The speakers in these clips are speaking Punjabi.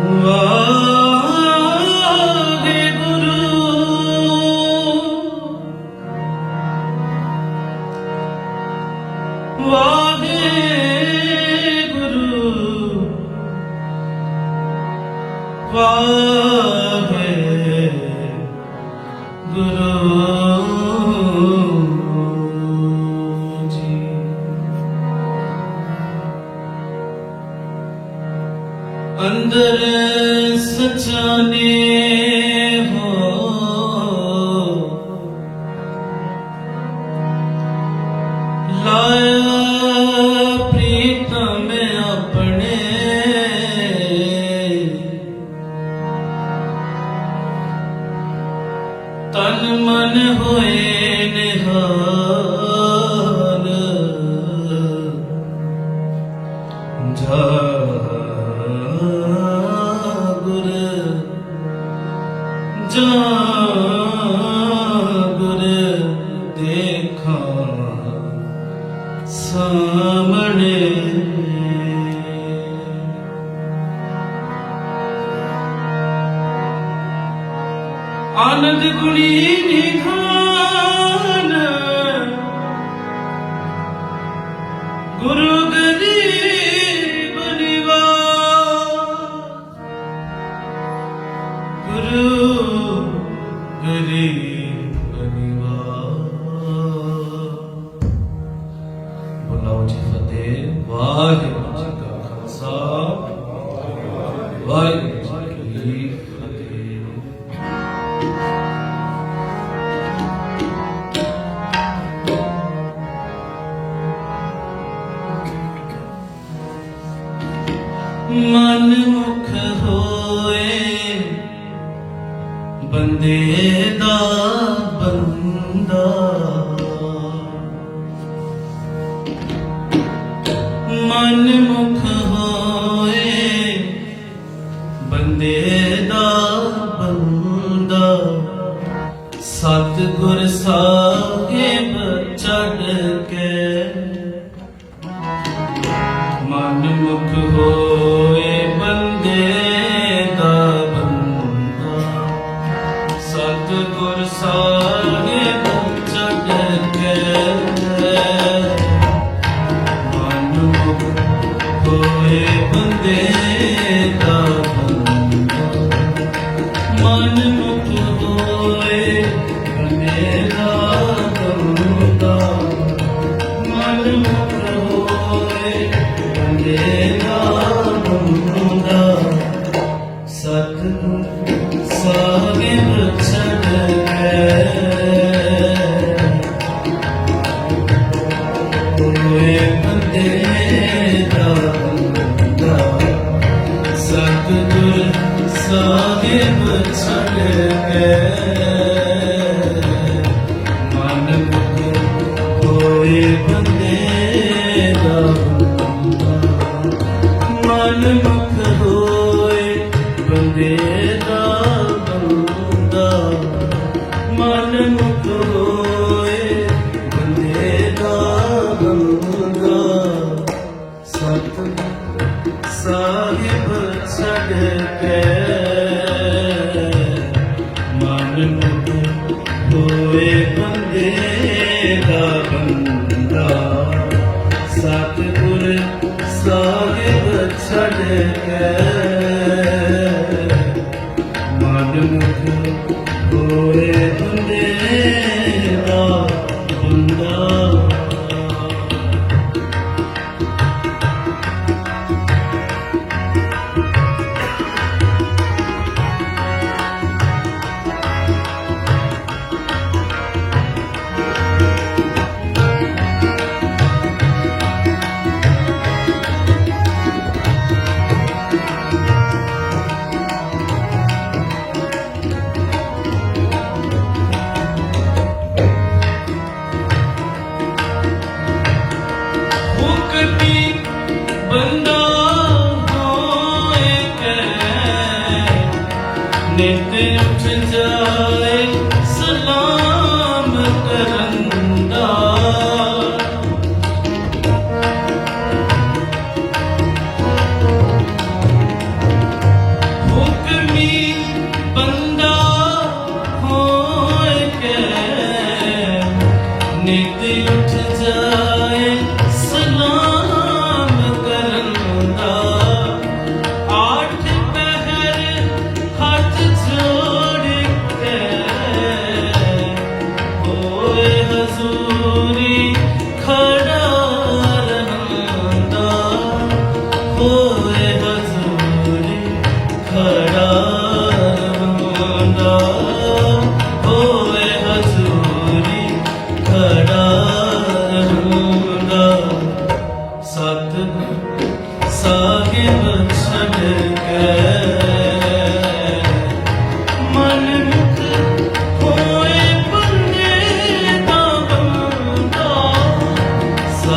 Whoa. ਸਚਾਨੇ ਹੋ। ਲਾਇਆ ਪ੍ਰੀਤਮ ਆਪਣੇ। ਤਨ ਮਨ ਹੋਏ ਨਿਹਾਰ ਆਨੰਦ ਗੁਣੀ ਨਿਧਾਨ ਗੁਰੂ ਗਰੀਬ ਨਿਵਾਸ। ਬੁਲਾਓ ਜੀ ਫਤਿਹ। ਵਾਹਿਗੁਰੂ ਕਾ ਖਾਲਸਾ। ਵਾਹਿਗੁਰੂ ਹੁੰਦਾ ਮਨ ਮੁਖ ਹੋਏ ਬੰਦੇ ਦਾ ਬੰਦਾ। ਸਤ ਗੁਰ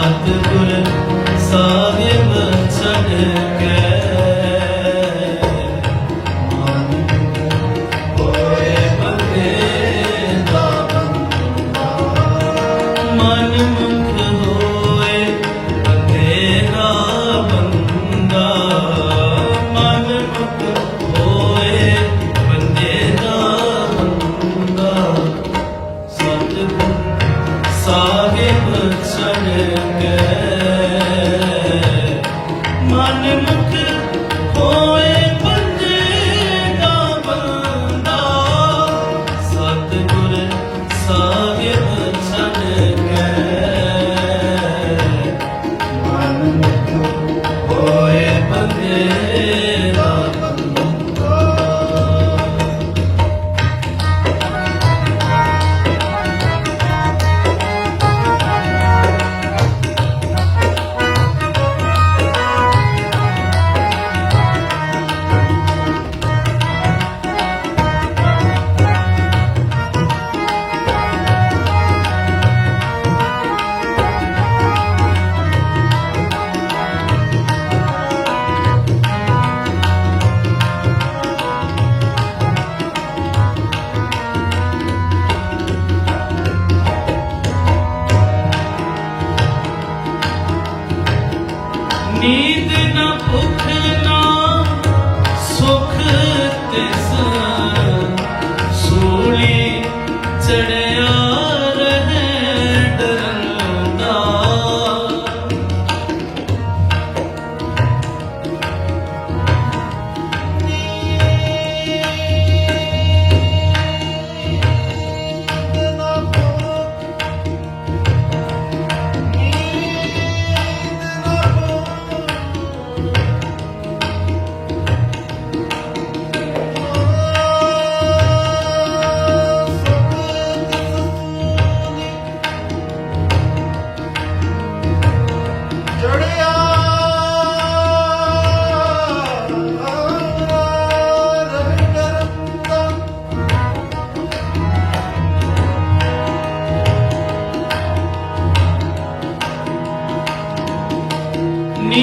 ਸਤਿਗੁਰ ਸਾਹਿਬ ਛੱਡ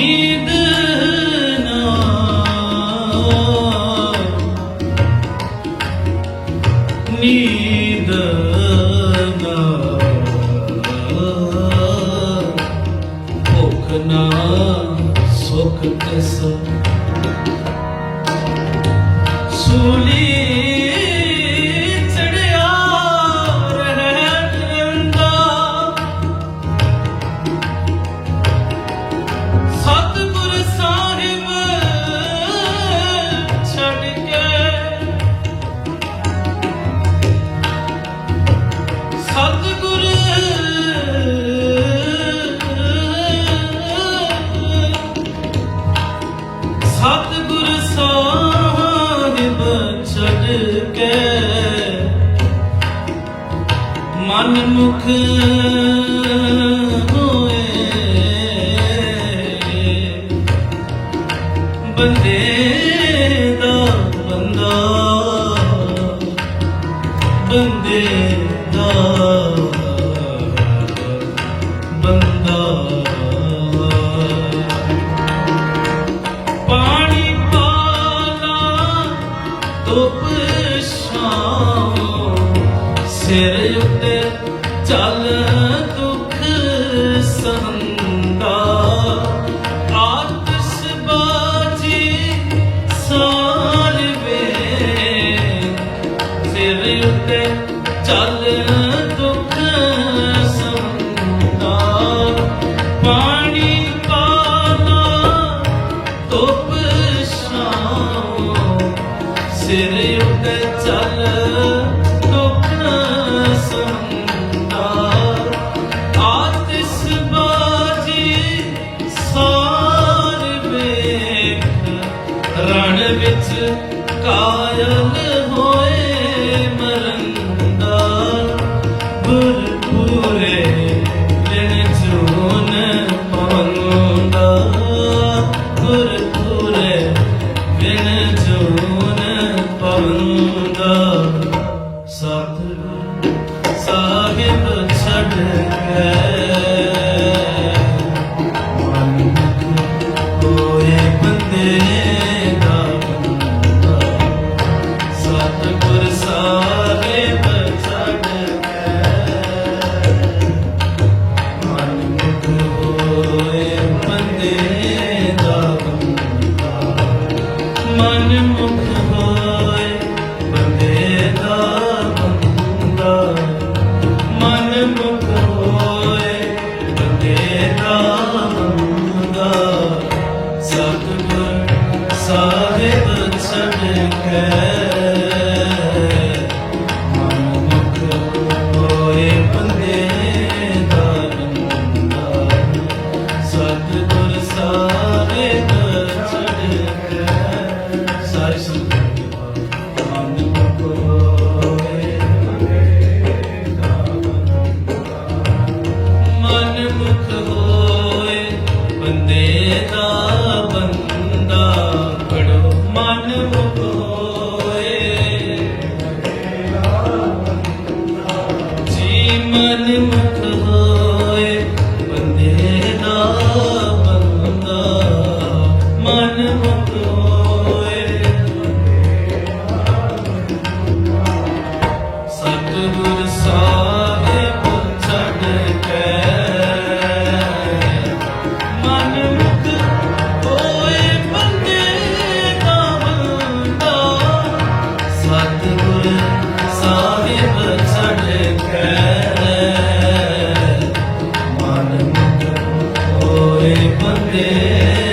need ਕੇ ਮਨ ਮੁਖ ਹੋਏ ਬੰਦੇ ਦਾ ਬੰਦਾ ਬੰਦੇ ਦਾ ਬੰਦਾ Open. ਸਿਰ ਚੱਲ ਦੁੱਖ ਆਤਸ਼ ਬਾਜੀ ਸਾਲ ਵੇ ਚੱਲ ਦੁੱਖ ਸਹੰਦਾ। good. manter.